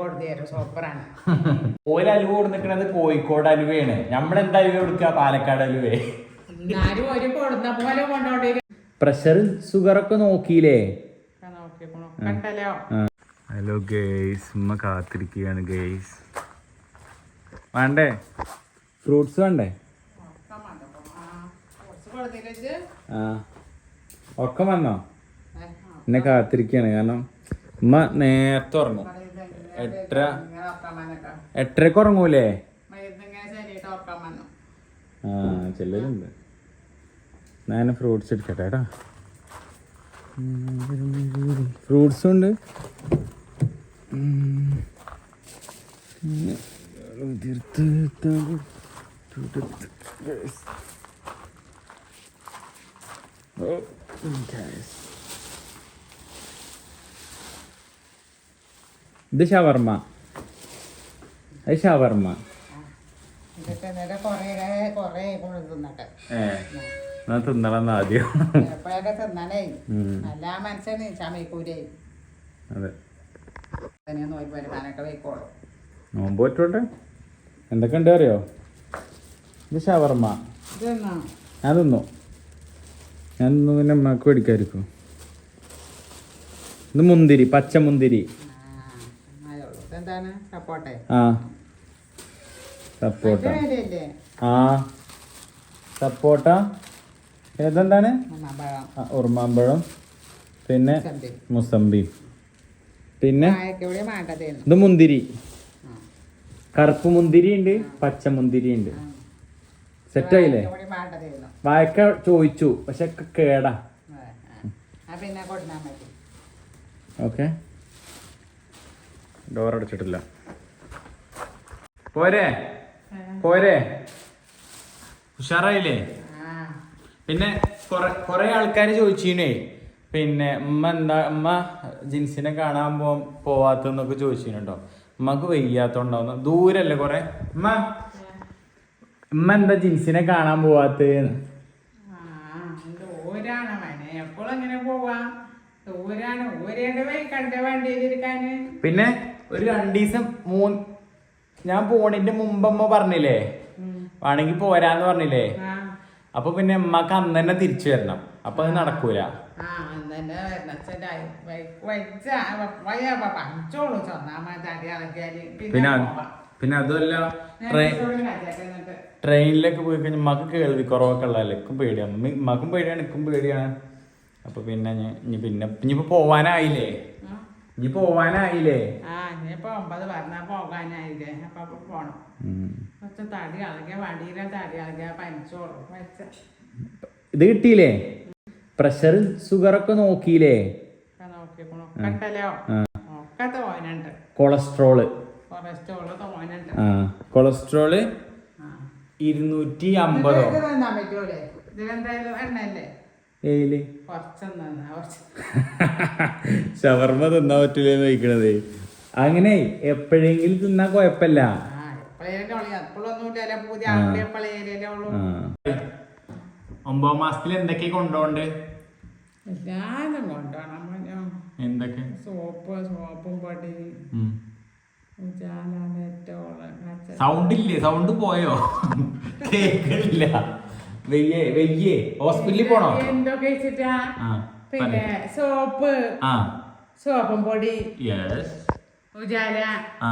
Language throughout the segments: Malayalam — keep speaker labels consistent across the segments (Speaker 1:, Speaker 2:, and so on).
Speaker 1: കൊടുത്തു തരും സൂപ്പറാണ്.
Speaker 2: ഓല അലുവ കൊടുക്കുന്നത് കോഴിക്കോട് അലുവയാണ്. നമ്മളെന്താ അലുവ കൊടുക്കുക പാലക്കാട് അലുവേ.
Speaker 1: എന്നാലും ഒരു കൊടുന്ന പോലെ കൊണ്ടോണ്ടി
Speaker 2: പ്രഷർ സുഗറൊക്കെ ഒക്കെ നോക്കിയില്ലേ? ഹലോ ഗേയ്സ് ഉമ്മ കാത്തിരിക്കുകയാണ് ഗേയ്സ് വേണ്ടേ? ഫ്രൂട്ട്സ് വേണ്ടേ? ആ. ഒക്കെ വന്നോ? എന്നെ കാത്തിരിക്കുകയാണ്. കാരണം ഉമ്മ നേരത്തെ ഉറങ്ങും. എട്ടര എട്ടരക്ക് ഉറങ്ങൂലേ? ആ ചെല്ലലുണ്ട് ഞാൻ ഫ്രൂട്ട്സ് എടുക്കട്ടെ കേട്ടോ. ഫ്രൂട്ട്സും ഉണ്ട്. Oh, guys. Oh, guys. ഇത് ഷവർമ്മ അത് ഷവർമ്മ ഞാൻ തിന്നണം? ആദ്യം
Speaker 1: മനുഷ്യന് ചമയക്കൂരേ
Speaker 2: അതെ.
Speaker 1: തന്നെ നോക്കി വരുമാനമൊക്കെ വെക്കോളൂ
Speaker 2: നോമ്പ് പറ്റോട്ടെ? എന്തൊക്കെ ഉണ്ട് അറിയോ? ഇത് ഷവർമ്മ ഞാൻ തിന്നു. ഞാൻ തിന്നു പിന്നെ അമ്മയ്ക്ക് മേടിക്കായിരിക്കും. ഇത് മുന്തിരി പച്ച മുന്തിരി ആ. സപ്പോട്ട ആ. സപ്പോട്ട ഏതെന്താണ്? ഉറുമാമ്പഴം പിന്നെ
Speaker 1: മുസംബി
Speaker 2: മുസമ്പി. പിന്നെ ഇത് മുന്തിരി. കറുപ്പ് മുന്തിരി ഉണ്ട് പച്ച മുന്തിരി ഉണ്ട്. സെറ്റായില്ലേ വായക്ക ചോദിച്ചു പക്ഷെ കേടാ. ഓക്കെ ഡോർ അടച്ചിട്ടില്ല. പോരെ? പോരെ? ഉഷാറായില്ലേ? പിന്നെ കൊറേ ആൾക്കാര് ആൾക്കാർ ചോദിച്ചീനേ. പിന്നെ ഉമ്മ എന്താ ഉമ്മ ജിൻസിനെ കാണാൻ പോ പോവാത്തെന്നൊക്കെ ചോദിച്ചിട്ടുണ്ടോ ഉമ്മക്ക് വയ്യാത്തോണ്ടാവുന്ന. ദൂരല്ലേ കൊറെ? ഉമ്മ? ഉമ്മ എന്താ ജിൻസിനെ കാണാൻ പോവാത്തേന്ന്?
Speaker 1: ആ, ദൂരാണ് മനെ. എപ്പോഴും എങ്ങനെ പോവാ. ദൂരാണ്. ഊരേണ്ട് പോയി കണ്ട വണ്ടിയിലിരിക്കാന്.
Speaker 2: പിന്നെ? ഒരു രണ്ടു ദിവസം മൂന്ന് ഞാൻ പോണിന്റെ മുമ്പമ്മ പറഞ്ഞില്ലേ? വേണമെങ്കിൽ പോരാന്ന് പറഞ്ഞില്ലേ? അപ്പൊ പിന്നെ അമ്മയ്ക്ക് അന്ന് തന്നെ തിരിച്ചു വരണം. അപ്പൊ അത് നടക്കൂല. പിന്നെ. പിന്നെ അതുമല്ല ട്രെയിൻ ട്രെയിനിലൊക്കെ പോയി കഴിഞ്ഞാൽ മക്ക് കേൾവി കുറവൊക്കെ ഉള്ള എനിക്കും പേടിയാണ് മക്കും പേടിയാണ് എനിക്കും പേടിയാണ്. അപ്പൊ പിന്നെ ഇനി പിന്നെ ഇനിയിപ്പോ പോവാനായില്ലേ. ഇനി പോവാനായില്ലേ?
Speaker 1: ആ ഇനിയിപ്പോ ഒമ്പത് പറഞ്ഞാ പോകാനായില്ലേ? അപ്പൊ പോണം. കുറച്ച് തടി തടി
Speaker 2: ഇത് കിട്ടിയില്ലേ? പ്രഷർ ഷുഗറൊക്കെ നോക്കിയില്ലേ?
Speaker 1: നോക്കിക്കണോ കണ്ടല്ലോ ഒക്കെ തോനുണ്ട്
Speaker 2: കൊളസ്ട്രോൾ
Speaker 1: കൊളസ്ട്രോൾ തോനുണ്ട്
Speaker 2: ആ കൊളസ്ട്രോൾ
Speaker 1: ആ.
Speaker 2: ഇരുന്നൂറ്റി അമ്പതോ?
Speaker 1: ഇതിലെന്തായാലും ഏയിൽ
Speaker 2: ഷവർമ്മ തിന്നാൻ പറ്റൂലെന്ന് ചോദിക്കണത്. അങ്ങനെ എപ്പോഴെങ്കിലും തിന്നാ
Speaker 1: കൊഴപ്പല്ല
Speaker 2: ഒമ്പതാം മാസത്തിൽ എന്തൊക്കെ കൊണ്ടോണ്ട്
Speaker 1: എല്ലാരും കൊണ്ടുപോകണം
Speaker 2: എന്തൊക്കെ?
Speaker 1: സോപ്പ് സോപ്പും പൊടി.
Speaker 2: സൗണ്ട് ഇല്ലേ സൗണ്ട് പോയോ? കേൾക്കണില്ല വെയ്യേ വെയ്യേ ഹോസ്പിറ്റലിൽ പോണോ?
Speaker 1: എന്തൊക്കെ വെച്ചിട്ടാ പിന്നെ സോപ്പ്.
Speaker 2: ആ.
Speaker 1: സോപ്പും പൊടി.
Speaker 2: യെസ്
Speaker 1: ഉജാല.
Speaker 2: ആ.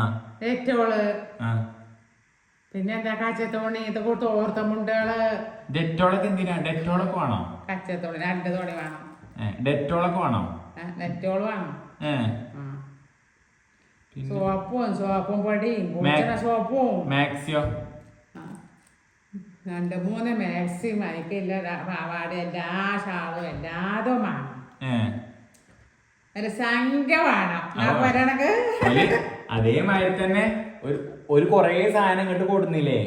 Speaker 1: പിന്നെ എന്താ കച്ചത്തോണി? തോർത്ത മുണ്ടുകൾ.
Speaker 2: ഡെറ്റോളൊക്കെ എന്തിനാ? ഡെറ്റോളൊക്കെ വേണോ?
Speaker 1: കച്ചത്തോണി. രണ്ട് തോണി വേണം.
Speaker 2: ഡെറ്റോളൊക്കെ വേണോ?
Speaker 1: ഡെറ്റോൾ വേണം. സോപ്പും സോപ്പും പൊടിയും. സോപ്പും.
Speaker 2: മാക്സിയോ.
Speaker 1: രണ്ട് മൂന്ന് മാക്സിമം മയക്കില്ല പാവാട എല്ലാ ഷാളും എല്ലാതും വേണം. ഒരു സംഖ്യ വേണം.
Speaker 2: അതേമാതിരി തന്നെ ഒരു ഒരു കൊറേ സാധനം ഇങ്ങോട്ട് കൊടുന്നില്ലേ?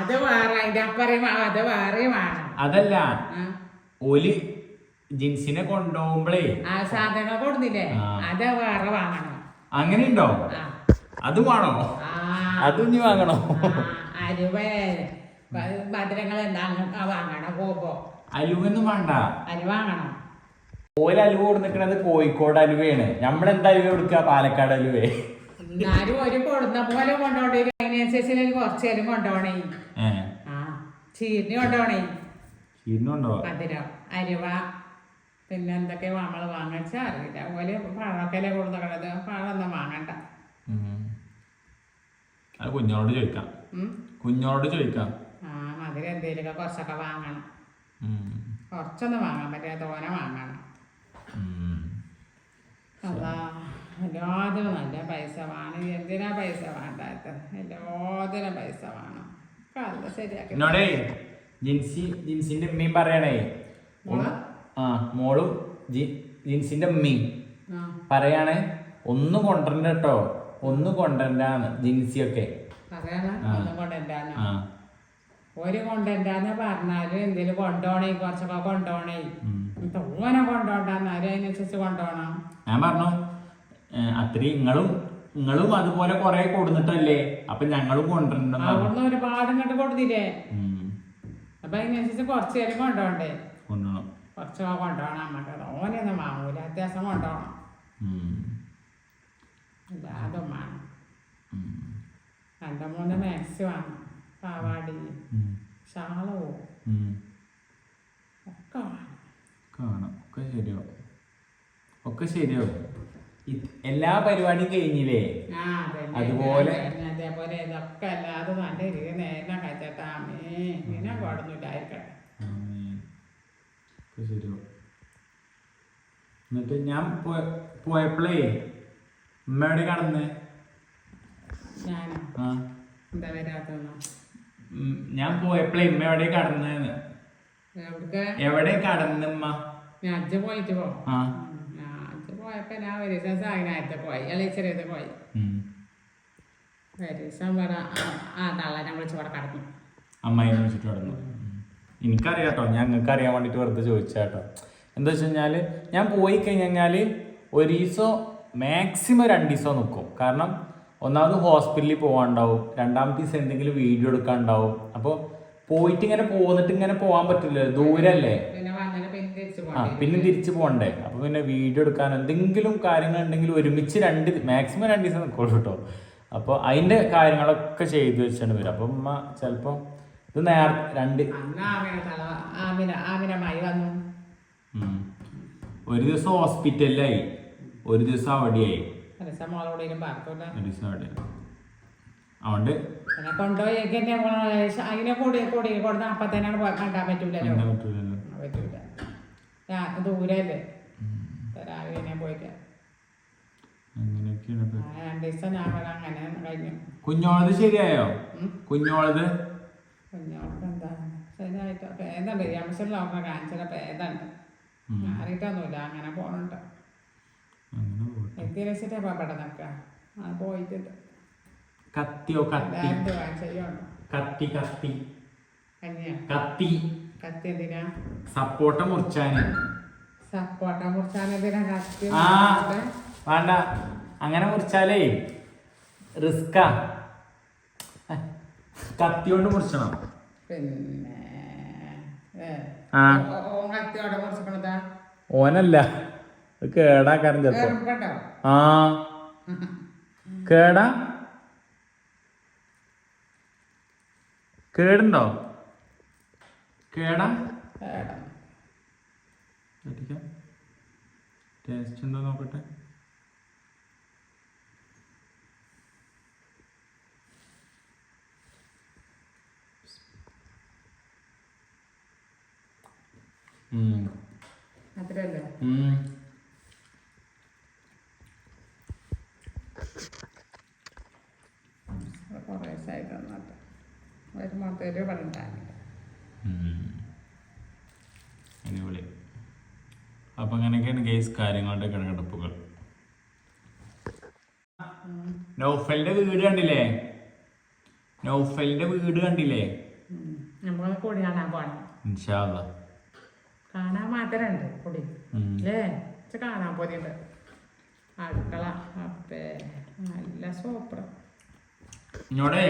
Speaker 1: അത് വേറെ അതിന്റെ അപ്പറയും അത് വേറെ വേണം.
Speaker 2: അതല്ല. ഒലി ജിൻസിനെ കൊണ്ടുപോകുമ്പോഴേ
Speaker 1: ആ സാധനങ്ങൾ കൊടുന്നില്ലേ. അത് വേറെ വാങ്ങണം.
Speaker 2: അങ്ങനെയുണ്ടോ?
Speaker 1: ഉണ്ടോ
Speaker 2: അത് വേണോ? അതും ഇനി വാങ്ങണോ?
Speaker 1: അരുവ മധുരങ്ങൾ എന്താ വാങ്ങണം? പോകുമ്പോ
Speaker 2: അലുവൊന്നും വേണ്ട.
Speaker 1: വാങ്ങണം?
Speaker 2: ഓല അലുവ കൊടുത്തിരിക്കണത് കോഴിക്കോട് അലുവയാണ് നമ്മളെന്താ അലുവ കൊടുക്കുക പാലക്കാട് അലുവേ
Speaker 1: എന്നാലും ഒരു കൊടുന്ന പോലെ കൊണ്ടോണ്ടി. അതിനനുസരിച്ച് കുറച്ച് കൊണ്ടോണേ. ആ ചീരിന് കൊണ്ടോണേ.
Speaker 2: ഇരുന്നുണ്ടോ
Speaker 1: മധുരം അരുവ പിന്നെ എന്തൊക്കെ നമ്മൾ വാങ്ങിച്ചാൽ അറിയില്ല. ഓൽ പഴമൊക്കെ കൊടുത്തത് പഴമൊന്നും വാങ്ങണ്ട.
Speaker 2: അത് കുഞ്ഞോട് ചോദിക്കാം. കുഞ്ഞോട് ചോദിക്കാം.
Speaker 1: ആ മധുരം എന്തെങ്കിലുമൊക്കെ കുറച്ചൊക്കെ വാങ്ങണം. കുറച്ചൊന്നും വാങ്ങാൻ പറ്റില്ല തോനെ വാങ്ങണം. അതാ എല്ലാത്തിനും നല്ല പൈസ വേണം. എന്തിനാ പൈസ വേണ്ടാത്ത എല്ലാത്തിനും പൈസ വേണം. കല്ല ശരിയാക്കി
Speaker 2: എന്നോടേ ജിൻസി ജിൻസിന്റെ ഉമ്മയും പറയണേ. ആ മോളും ജിൻസിന്റെ ഉമ്മയും പറയാണ് ഒന്നും കൊണ്ടുവരണ്ട കേട്ടോ ഒന്നും കൊണ്ടുവരണ്ടാന്ന്. ജിൻസിയൊക്കെ.
Speaker 1: ഒരു കൊണ്ടെന്താന്ന് പറഞ്ഞാലും എന്തേലും കൊണ്ടോണേ? കുറച്ചൊക്കെ കൊണ്ടോണേ. തോനെ കൊണ്ടോണ്ടെന്നാലും അതിനനുസരിച്ച് കൊണ്ടോണം?
Speaker 2: ഞാൻ പറഞ്ഞു അത്രയും നിങ്ങളും നിങ്ങളും അതുപോലെ കുറെ കൊടുന്നിട്ടല്ലേ? അപ്പൊ ഞങ്ങളും കൊണ്ടുവരണം
Speaker 1: അവിടുന്ന് ഒരുപാട് ഇങ്ങോട്ട് കൊടുത്തില്ലേ. അപ്പൊ അതിനനുസരിച്ച് കുറച്ച് പേര് കൊണ്ടോണ്ടേ?
Speaker 2: കൊറച്ചൊക്കെ
Speaker 1: കുറച്ചൊക്കെ കൊണ്ടോണം തോനെയൊന്നും വാങ്ങൂല അത്യാവശ്യം കൊണ്ടോണം. അതൊന്നാണ് വേണം മാക്സി വേണം. പാവാടി.
Speaker 2: ഉം.
Speaker 1: ഷാളവും
Speaker 2: ഉം.
Speaker 1: ഒക്കെ ശരിയോ
Speaker 2: കാണാം. ഒക്കെ ശരിയാവും. ഒക്കെ ശരിയാവും. എല്ലാ പരിപാടിയും കഴിഞ്ഞില്ലേ? അതുപോലെ-
Speaker 1: അതേപോലെ ഇതൊക്കെ അല്ലാതെ നല്ല രീതി നേരം കച്ചട്ടാമേ ഇങ്ങനെ
Speaker 2: ശരിയാവും. എന്നിട്ട് ഞാൻ പോയ- പോയപ്പോഴേ ഉമ്മയോടെ
Speaker 1: കാണുന്നേ
Speaker 2: ആ
Speaker 1: എന്താ വരാത്തൊന്നും
Speaker 2: ഉം, ഞാൻ പോയപ്പോഴേ ഇമ്മ എവിടെ കടന്നെന്ന്? എവിടെ കടന്നുമ്മ
Speaker 1: ഞാൻ അജ്ജ പോയിട്ട് പോ.
Speaker 2: അജ്ജ
Speaker 1: ഞാൻ പോയപ്പോ ഞാൻ ഒരു ദിവസം സായിനായത്തെ പോയി ഇളയിച്ചെറിയത് പോയി. ഒരു ദിവസം ഇവിടെ ആ- തള്ളനെ വിളിച്ച് ഇവിടെ കടന്നു.
Speaker 2: അമ്മായിനെ വിളിച്ചിട്ട് കടന്നു. എനിക്കറിയാം കേട്ടോ ഞങ്ങൾക്ക് അറിയാൻ വേണ്ടിയിട്ട് വെറുതെ ചോദിച്ചാട്ടോ എന്താ വെച്ച് കഴിഞ്ഞാൽ ഞാൻ പോയി കഴിഞ്ഞാൽ ഒരു ദിവസം മാക്സിമം രണ്ട് ദിവസം നിൽക്കും കാരണം ഒന്നാമത് ഹോസ്പിറ്റലിൽ പോകാണ്ടാവും രണ്ടാമത്തെ ദിവസം എന്തെങ്കിലും വീഡിയോ എടുക്കാണ്ടാവും. അപ്പോൾ പോയിട്ട് ഇങ്ങനെ പോന്നിട്ട് ഇങ്ങനെ പോകാൻ പറ്റില്ല ദൂരല്ലേ ആ പിന്നെ തിരിച്ചു പോകണ്ടേ അപ്പൊ പിന്നെ വീഡിയോ എടുക്കാൻ എന്തെങ്കിലും കാര്യങ്ങൾ ഉണ്ടെങ്കിൽ ഒരുമിച്ച് രണ്ട് മാക്സിമം രണ്ട് ദിവസം നിൽക്കുള്ളൂ കേട്ടോ അപ്പോൾ അതിന്റെ കാര്യങ്ങളൊക്കെ ചെയ്തു വെച്ചാണ് വരും അപ്പം ഉമ്മ ചിലപ്പോൾ ഇത് നേരത്തെ രണ്ട് ഒരു ദിവസം ഹോസ്പിറ്റലിലായി. ഒരു ദിവസം അവിടെയായി. അതുകൊണ്ട്
Speaker 1: കൊണ്ടുപോയി എന്നെ അതിനെ കൂടി കൂടി കൊടുത്ത അപ്പം കണ്ടാൻ പറ്റൂലല്ലോ. പറ്റൂല. ഞാൻ ദൂരല്ലേ? രാവിലെ ഞാൻ പോയിട്ട്.
Speaker 2: അങ്ങനെയൊക്കെയാണ് ഇപ്പൊ.
Speaker 1: ആ, രണ്ട് ദിവസം ഞാൻ ഇവിടെ അങ്ങനെ കഴിഞ്ഞു.
Speaker 2: കുഞ്ഞോളത് ശരിയായോ? കുഞ്ഞോളത്?
Speaker 1: കുഞ്ഞോളത് എന്താ? ശരിയായിട്ടോ? ഡോക്ടറെ കാണിച്ചിട്ട് മാറിയിട്ടൊന്നുമില്ല അങ്ങനെ പോകണുണ്ട് നിൽക്കുക ആ പോയിട്ടുണ്ട്
Speaker 2: കത്തിയോ കത്തി? കത്തി കത്തി.
Speaker 1: കഞ്ഞിയാ?
Speaker 2: കത്തി.
Speaker 1: കത്തി എന്തിനാ?
Speaker 2: സപ്പോട്ട മുറിച്ചാന്.
Speaker 1: സപ്പോട്ട മുറിച്ചാനെന്തിനാ കത്തി?
Speaker 2: ആ
Speaker 1: മുറിച്ചിട്ട്?
Speaker 2: വേണ്ട. അങ്ങനെ മുറിച്ചാലേ റിസ്ക കത്തി കൊണ്ട് മുറിച്ചണം.
Speaker 1: പിന്നെ ഏ.
Speaker 2: ആ.
Speaker 1: ഓ- ഓ കത്തിയോടെ മുറിച്ചിക്കണതാ
Speaker 2: ഓനല്ല. കേടാക്കാരൻ ചെലപ്പോ. ആ. കേടാ? കേടുണ്ടോ? കേടാ? ടേസ്റ്റ് ഉണ്ടോ നോക്കട്ടെ. ഉം.
Speaker 1: കുറേ ദിവസമായി തന്നിട്ട് ഒരു മൊത്തം പറഞ്ഞിട്ടാണ്
Speaker 2: ഉം. അടിപൊളി. അപ്പൊ അങ്ങനെയൊക്കെയാണ് ഗേസ് കാര്യങ്ങളുടെ കിടക്കിടപ്പുകൾ. നൗഫലിന്റെ വീട് കണ്ടില്ലേ? നൗഫലിന്റെ വീട് കണ്ടില്ലേ?
Speaker 1: കൂടി കാണാൻ മാത്രണ്ട്
Speaker 2: ഇൻഷാല്ല
Speaker 1: കാണാൻ മാത്രമുണ്ട് കൂടി
Speaker 2: ഉം.
Speaker 1: അല്ലേ കാണാൻ പോതിയുണ്ട് അടുക്കള അപ്പേ നല്ല സൂപ്പർ
Speaker 2: ഇന്നോടെ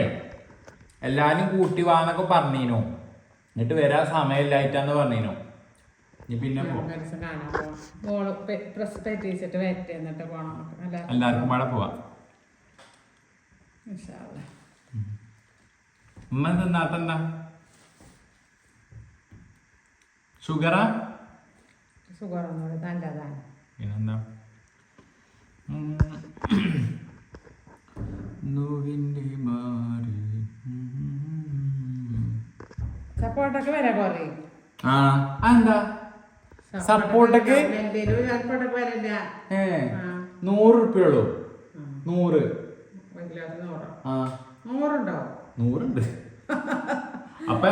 Speaker 2: എല്ലാരും കൂട്ടി വാന്നൊക്കെ പറഞ്ഞീനു. എന്നിട്ട് വരാൻ സമയമില്ലായിട്ടാന്ന് പറഞ്ഞീനു. ഇനി പിന്നെ എല്ലാവർക്കും പോവാ. ഉമ്മ തിന്നാത്തെന്താ ഷുഗറാ?
Speaker 1: ഷുഗർ ഒന്നും
Speaker 2: പിന്നെന്താ?
Speaker 1: സപ്പോർട്ടൊക്കെ വില കുറയും
Speaker 2: ആ. അതെന്താ? സപ്പോർട്ടൊക്കെ? ഏ. നൂറ് ഉറുപ്പ്യുള്ളൂ. നൂറ്. ആ.
Speaker 1: നൂറുണ്ടോ?
Speaker 2: നൂറുണ്ട്. അപ്പൊ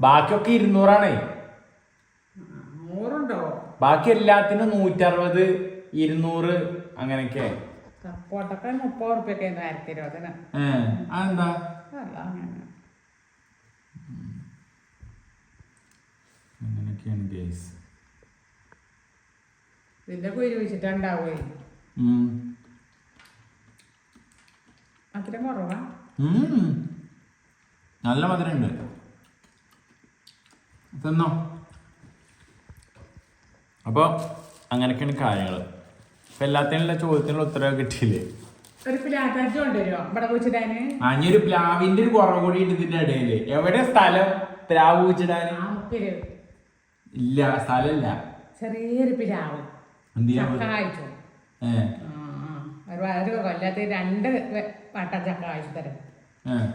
Speaker 2: ബാക്കിയൊക്കെ ഇരുന്നൂറാണേ.
Speaker 1: നൂറുണ്ടോ?
Speaker 2: ബാക്കി എല്ലാത്തിനും നൂറ്ററുപത് ഇരുന്നൂറ് അങ്ങനെയൊക്കെ.
Speaker 1: സപ്പോർട്ടൊക്കെ മുപ്പത് ഉറുപ്പ്യൊക്കെ ആയിരത്തി ഇരുപതിന്
Speaker 2: ഏ അതെന്താ?
Speaker 1: അല്ല അങ്ങനെ.
Speaker 2: അങ്ങനെയൊക്കെയാണ് ഗേസ്
Speaker 1: ഇതിന്റെ കുരു വെച്ചിട്ടുണ്ടാവേ അത്ര കുറവാ.
Speaker 2: നല്ല മധുരമുണ്ട്. തിന്നോ. അപ്പോൾ അങ്ങനെയൊക്കെയാണ് കാര്യങ്ങൾ എല്ലാത്തിനുള്ള ചോദ്യത്തിനുള്ള ഉത്തരവ് കിട്ടിയില്ലേ?
Speaker 1: ഒരു കൊണ്ടുവരുമോ ഇവിടെ
Speaker 2: ഒരു പ്ലാവിന്റെ ഒരു കുറവ് കൂടി ഉണ്ട് ഇതിന്റെ ഇടയിൽ. എവിടെ സ്ഥലം പ്ലാവ് വെച്ചിടാൻ
Speaker 1: ആ
Speaker 2: ഇല്ല സ്ഥലമില്ല
Speaker 1: ചെറിയൊരു പിലാവ്.
Speaker 2: എന്തിനാ
Speaker 1: ചക്ക കായ്ച്ചു?
Speaker 2: ഏ.
Speaker 1: ആ, ആ. ഒരു ഒരു കൊല്ലത്ത് രണ്ട് വെ- വട്ടം ചക്ക കായ്ച്ചു തരും.
Speaker 2: ഏ.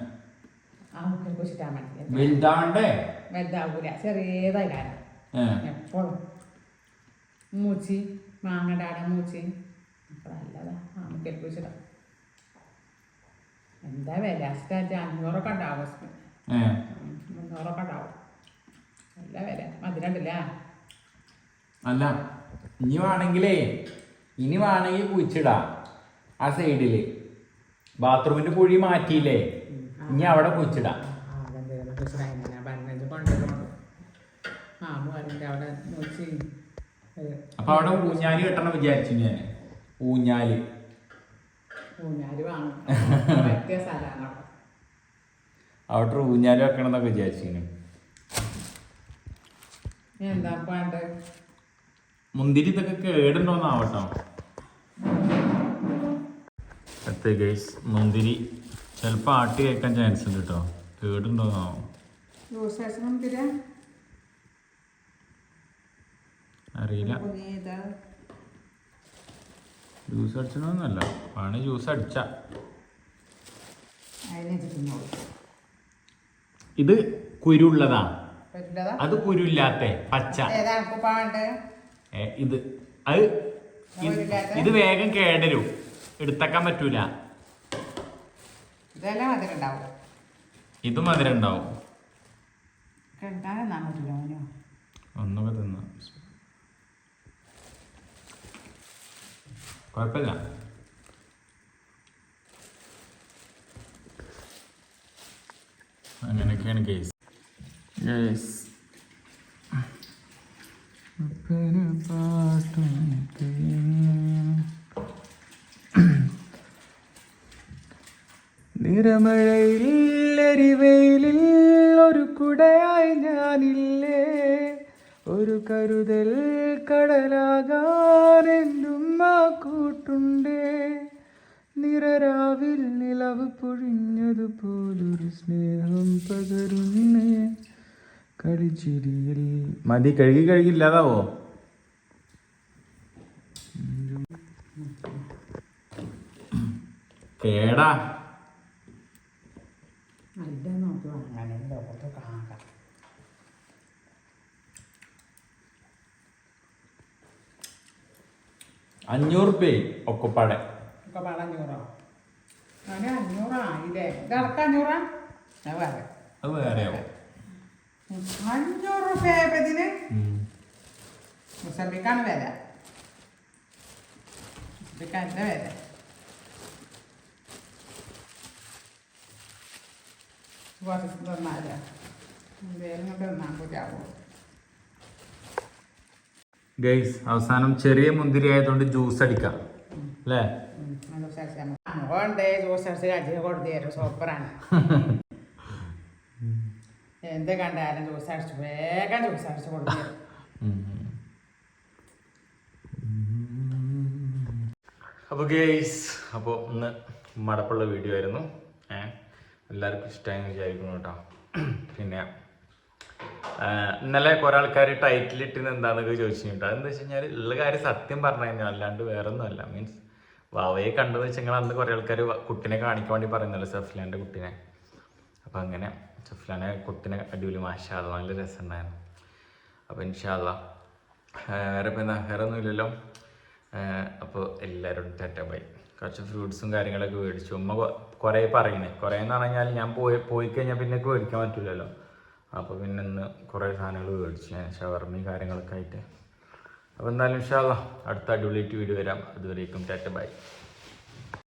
Speaker 1: ആ മതി
Speaker 2: വലുതാവണ്ടേ?
Speaker 1: വലുതാവൂല. ചെറിയതായില്ല
Speaker 2: ഏ.
Speaker 1: എപ്പോഴും. മൂച്ചി. മാങ്ങടാടെ മൂച്ചി ഒക്കെ നല്ലതാ ആ മുക്കിൽ എന്താ വില? അഞ്ഞൂറൊക്കെ ഉണ്ടാവും മുന്നൂറൊക്കെ ഉണ്ടാവും. നല്ല വില. മധുരണ്ടല്ലേ?
Speaker 2: അല്ല ഇനി വേണമെങ്കിലേ ഇനി വേണമെങ്കിൽ കുഴിച്ചിടാ ആ സൈഡിൽ. ബാത്റൂമിന്റെ കുഴി മാറ്റിയില്ലേ ഇനി അവിടെ കുഴിച്ചിടാ.
Speaker 1: ആ, അവിടെ
Speaker 2: അപ്പൊ അവിടെ ഊഞ്ഞാൽ കെട്ടണം വിചാരിച്ചു ഞാൻ.
Speaker 1: ഊഞ്ഞാൽ. അവിടെ
Speaker 2: ഊഞ്ഞാലി വെക്കണം എന്നൊക്കെ വിചാരിച്ചു
Speaker 1: എന്താ
Speaker 2: മുന്തിരി ഇതൊക്കെ കേടുണ്ടോന്നാവട്ടോ. അടുത്ത ഗൈസ് മുന്തിരി ചിലപ്പോൾ ആട്ടി കേൾക്കാൻ ചാൻസ് ഉണ്ട് കേട്ടോ. കേടുണ്ടോന്നാവും
Speaker 1: ജ്യൂസ് അടിച്ചണം തിരാ
Speaker 2: അറിയില്ല. ജ്യൂസ് അടിച്ചണമെന്നല്ല ആണ് ജ്യൂസ് അടിച്ച. ഇത് കുരുള്ളതാ? അത് കുരുല്ലാത്ത പച്ച. ഇത്. അത് ഇത് വേഗം കേടരും. എടുത്തക്കാൻ പറ്റൂല. ഇത് മധുരം ഉണ്ടാവും. ഒന്നൊക്കെ തിന്ന. കുഴപ്പമില്ല. അങ്ങനെയൊക്കെയാണ് കേസ് കേസ് നിറമഴയിൽ എരിവെയിലിൽ ഒരു കുടയായി ഞാനില്ലേ? ഒരു കരുതൽ കടലാകാൻ എന്തുമ്മ കൂട്ടുണ്ടേ നിറരാവിൽ നിലവ് പൊഴിഞ്ഞതുപോലൊരു സ്നേഹം പകരുന്നേ. കളിച്ചിരിയിൽ മതി കഴുകി കഴുകില്ലാതാവോ കേടാ
Speaker 1: നല്ല നോക്കി വാങ്ങാനേ ലോകത്ത് കാണാം
Speaker 2: അഞ്ഞൂറ് രൂപ ഒക്കെപ്പാടെ
Speaker 1: ഒക്കെ പാട. അഞ്ഞൂറോ? അവന് അഞ്ഞൂറായില്ലേ ഇതടക്കം അഞ്ഞൂറാ? അത് വേറെ.
Speaker 2: അത് വേറെയാവും.
Speaker 1: അഞ്ഞൂറ് റുപ്യ ആയപ്പോ ഇതിന്? മുസമ്പിക്കാണ് വില. മുസമ്പിക്കാന്റെ വില. കുറച്ച് തന്നാലോ എന്തേലും കൊണ്ട് തന്നാൽ കൂട്ടാവോ
Speaker 2: ഗൈസ് അവസാനം ചെറിയ മുന്തിരി ആയതുകൊണ്ട് ജ്യൂസ് അടിക്കാം. അല്ലേ?
Speaker 1: അപ്പൊ കണ്ടാലും ജ്യൂസ്
Speaker 2: അപ്പോൾ അപ്പോൾ ഇന്ന് മടപ്പുള്ള വീഡിയോ ആയിരുന്നു. ഏഹ് എല്ലാവർക്കും ഇഷ്ടമായി വിചാരിക്കുന്നു കേട്ടോ. പിന്നെ ഇന്നലെ കുറെ ആൾക്കാർ ടൈറ്റിൽ ഇട്ടിന് എന്താന്നൊക്കെ ചോദിച്ചു കേട്ടോ അതെന്താ വെച്ച് കഴിഞ്ഞാൽ ഉള്ള കാര്യം സത്യം പറഞ്ഞു കഴിഞ്ഞാൽ അല്ലാണ്ട് വേറെ ഒന്നുമല്ല മീൻസ് വാവയെ കണ്ടെന്ന് വെച്ച് കഴിഞ്ഞാൽ അന്ന് കുറെ ആൾക്കാർ കുട്ടിനെ കാണിക്കാൻ വേണ്ടി പറയുന്നല്ലോ സഫ്ലാന്റെ കുട്ടിനെ. അപ്പം അങ്ങനെ സഫ്ലാനെ കുട്ടിനെ അടിപൊളി മാഷാ നല്ല രസമുണ്ടായിരുന്നു. അപ്പോൾ ഇൻഷാല്ല വേറെ ഇപ്പം എന്താ വേറെ ഒന്നുമില്ലല്ലോ അപ്പോൾ എല്ലാവരോടും ടാറ്റ ബൈ. കുറച്ച് ഫ്രൂട്ട്സും കാര്യങ്ങളൊക്കെ മേടിച്ചു. ഉമ്മ കുറേ പറയണേ. കുറേ എന്ന് പറഞ്ഞാൽ ഞാൻ പോയി പോയി കഴിഞ്ഞാൽ പിന്നെ മേടിക്കാൻ പറ്റില്ലല്ലോ അപ്പോൾ പിന്നെ ഇന്ന് കുറേ സാധനങ്ങൾ മേടിച്ചു ഞാൻ ഷവർമി കാര്യങ്ങളൊക്കെ ആയിട്ട്. അപ്പോൾ എന്തായാലും ഇൻഷാല്ല അടുത്ത അടിപൊളിയായിട്ട് വീഡിയോ വരാം. അതുവരേക്കും ടാറ്റ ബൈ.